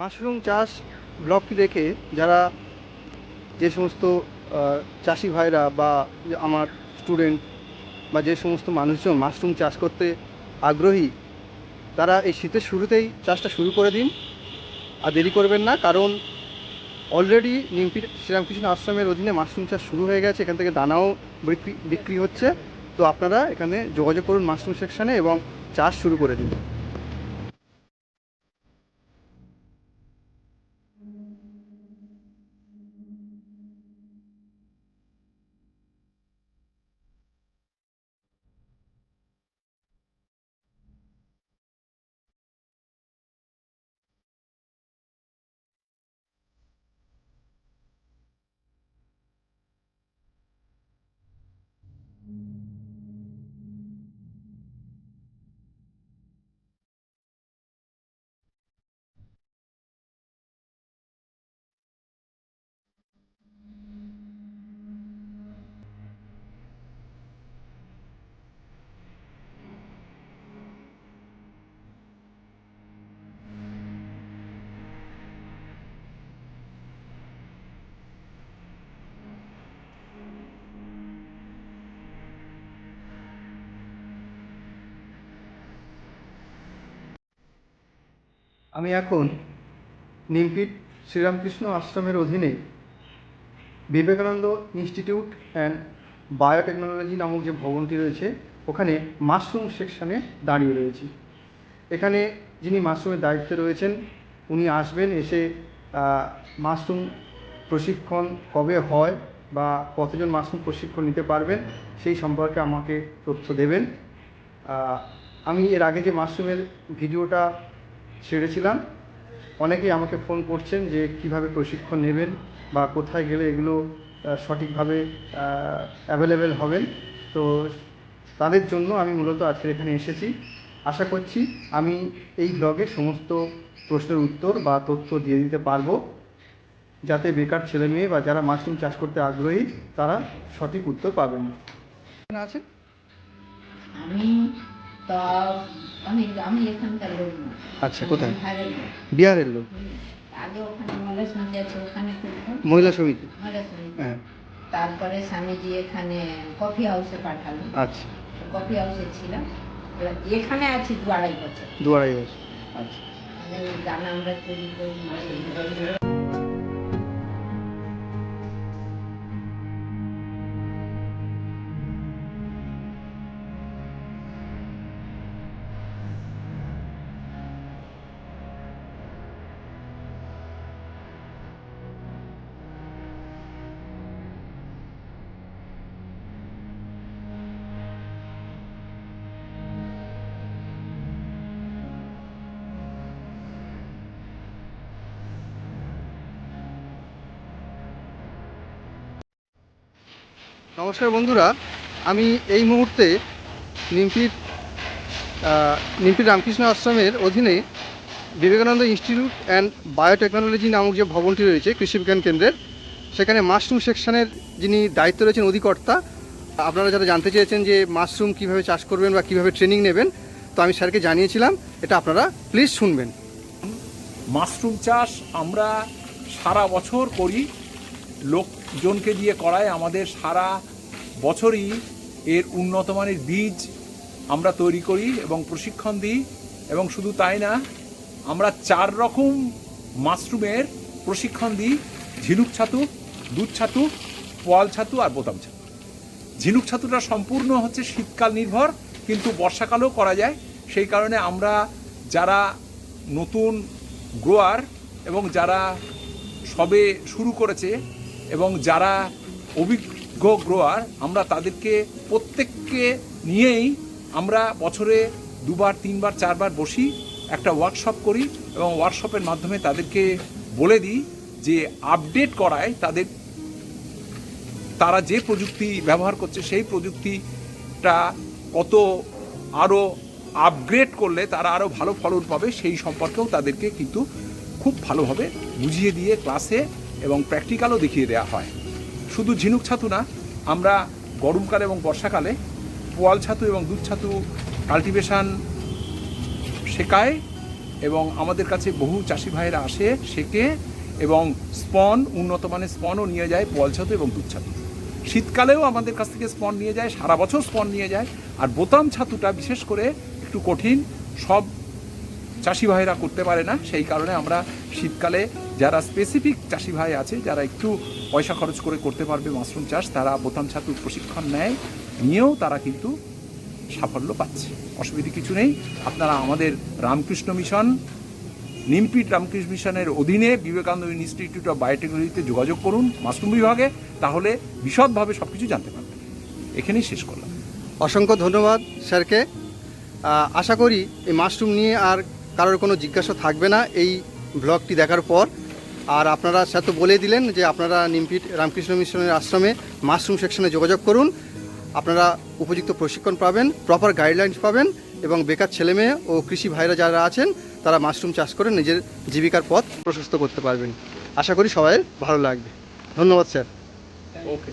Mushroom চাষ ব্লগটি দেখে যারা যে সমস্ত চাষি ভাইরা বা আমার স্টুডেন্ট বা যে সমস্ত মানুষজন মাশরুম চাষ করতে আগ্রহী, তারা এই শীতের শুরুতেই চাষটা শুরু করে দিন আর দেরি করবেন না, কারণ অলরেডি নিমপির শ্রীরামকৃষ্ণ আশ্রমের অধীনে মাশরুম চাষ শুরু হয়ে গেছে, এখান থেকে দানাও বিক্রি বিক্রি হচ্ছে। তো আপনারা এখানে যোগাযোগ করুন মাশরুম সেকশানে এবং চাষ শুরু করে দিন। আমি এখন নিমপিট শ্রীরামকৃষ্ণ আশ্রমের অধীনে বিবেকানন্দ ইনস্টিটিউট অ্যান্ড বায়োটেকনোলজি নামক যে ভবনটি রয়েছে, ওখানে মাশরুম সেকশানে দাঁড়িয়ে রয়েছি। এখানে যিনি মাশরুমের দায়িত্বে রয়েছেন, উনি আসবেন, এসে মাশরুম প্রশিক্ষণ কবে হয় বা কতজন মাশরুম প্রশিক্ষণ নিতে পারবেন, সেই সম্পর্কে আমাকে তথ্য দেবেন। আমি এর আগে যে মাশরুমের ভিডিওটা ছেড়েছিলাম। অনেকেই আমাকে ফোন করছেন যে কীভাবে প্রশিক্ষণ নেবেন বা কোথায় গেলে এগুলো সঠিকভাবে অ্যাভেলেবেল হবেন। তো তাদের জন্য আমি মূলত আজকের এখানে এসেছি। আশা করছি আমি এই ব্লগে সমস্ত প্রশ্নের উত্তর বা তথ্য দিয়ে দিতে পারব। যাতে বেকার ছেলে মেয়ে বা যারা মাশরুম চাষ করতে আগ্রহী তারা সঠিক উত্তর পাবেন। আছেন? আমি তো অনেক আমি এখানকার লোক না। আচ্ছা, কোথায়? বিহারের লোক। বিহারের লোক? আগে ওখানে মহিলা সমিতি আছে ওখানে করতাম। মহিলা সমিতি? মহিলা সমিতি। হ্যাঁ। তারপরে স্বামীজি এখানে কফি হাউসে পাঠালো। আচ্ছা। কফি হাউসে ছিলাম। এবার এখানে আছি দু আড়াই বছর। দু আড়াই বছর। আচ্ছা। আমি দানা আমরা তৈরি করি নমস্কার বন্ধুরা, আমি এই মুহূর্তে নিমপির নিমপির রামকৃষ্ণ আশ্রমের অধীনে বিবেকানন্দ ইনস্টিটিউট অ্যান্ড বায়োটেকনোলজি নামক যে ভবনটি রয়েছে কৃষি বিজ্ঞান কেন্দ্রের, সেখানে মাশরুম সেকশনের যিনি দায়িত্ব রয়েছেন অধিকর্তা, আপনারা যারা জানতে চেয়েছেন যে মাশরুম কীভাবে চাষ করবেন বা কীভাবে ট্রেনিং নেবেন, তো আমি স্যারকে জানিয়েছিলাম, এটা আপনারা প্লিজ শুনবেন। মাশরুম চাষ আমরা সারা বছর করি লোকজনকে দিয়ে করায় আমাদের সারা বছরই এর উন্নত মানের বীজ আমরা তৈরি করি এবং প্রশিক্ষণ দিই। এবং শুধু তাই না, আমরা চার রকম মাশরুমের প্রশিক্ষণ দিই। ঝিনুক ছাতু, দুধ ছাতু, পোয়াল ছাতু আর বোতাম ছাতু। ঝিনুক ছাতুটা সম্পূর্ণ হচ্ছে শীতকাল নির্ভর, কিন্তু বর্ষাকালেও করা যায়। সেই কারণে আমরা যারা নতুন গ্রোয়ার এবং যারা সবে শুরু করেছে এবং যারা অভিজ্ঞ গ্রোয়ার আমরা তাদেরকে প্রত্যেককে নিয়েই আমরা বছরে দুবার, তিনবার, চারবার বসি, একটা ওয়ার্কশপ করি এবং ওয়ার্কশপের মাধ্যমে তাদেরকে বলে দিই যে আপডেট করায় তাদের, তারা যে প্রযুক্তি ব্যবহার করছে সেই প্রযুক্তিটা কত আরও আপগ্রেড করলে তারা আরও ভালো ফলন পাবে সেই সম্পর্কেও তাদেরকে কিন্তু খুব ভালোভাবে বুঝিয়ে দিয়ে ক্লাসে এবং প্র্যাকটিক্যালও দেখিয়ে দেওয়া হয়। শুধু ঝিনুক ছাতু না, আমরা গরমকালে এবং বর্ষাকালে পোয়াল ছাতু এবং দুধ ছাতু কাল্টিভেশন শেখায় এবং আমাদের কাছে বহু চাষি ভাইয়েরা আসে, শেখে এবং স্পন, উন্নত মানের স্পনও নিয়ে যায় বল ছাতু এবং দুধ ছাতু। শীতকালেও আমাদের কাছ থেকে স্পন নিয়ে যায়, সারা বছর স্পন নিয়ে যায় আর বোতাম ছাতুটা বিশেষ করে একটু কঠিন, সব চাষি ভাইরা করতে পারে না, সেই কারণে আমরা শীতকালে যারা স্পেসিফিক চাষি ভাই আছে, যারা একটু পয়সা খরচ করে করতে পারবে মাশরুম চাষ, তারা বোতাম ছাতুর প্রশিক্ষণ নেয়, নিয়েও তারা কিন্তু সাফল্য পাচ্ছে। অসুবিধে কিছু নেই। আপনারা আমাদের রামকৃষ্ণ মিশন, নিমপিট রামকৃষ্ণ মিশনের অধীনে বিবেকানন্দ ইনস্টিটিউট অফ বায়োটেকনোলজিতে যোগাযোগ করুন মাশরুম বিভাগে, তাহলে বিশদভাবে সব কিছু জানতে পারবেন। এখানেই শেষ করলাম। অসংখ্য ধন্যবাদ স্যারকে। আশা করি এই মাশরুম নিয়ে আর কারোর কোনো জিজ্ঞাসা থাকবে না। এই ব্লগটি দেখার পর, আর আপনারা স্যার তো বলে দিলেন যে আপনারা নিমপিট রামকৃষ্ণ মিশনের আশ্রমে মাশরুম সেকশনে যোগাযোগ করুন। আপনারা উপযুক্ত প্রশিক্ষণ পাবেন, প্রপার গাইডলাইন্স পাবেন এবং বেকার ছেলেমেয়ে ও কৃষি ভাইরা যারা আছেন, তারা মাশরুম চাষ করে নিজের জীবিকার পথ প্রশস্ত করতে পারবেন। আশা করি সবাই ভালো লাগবে। ধন্যবাদ, স্যার। ওকে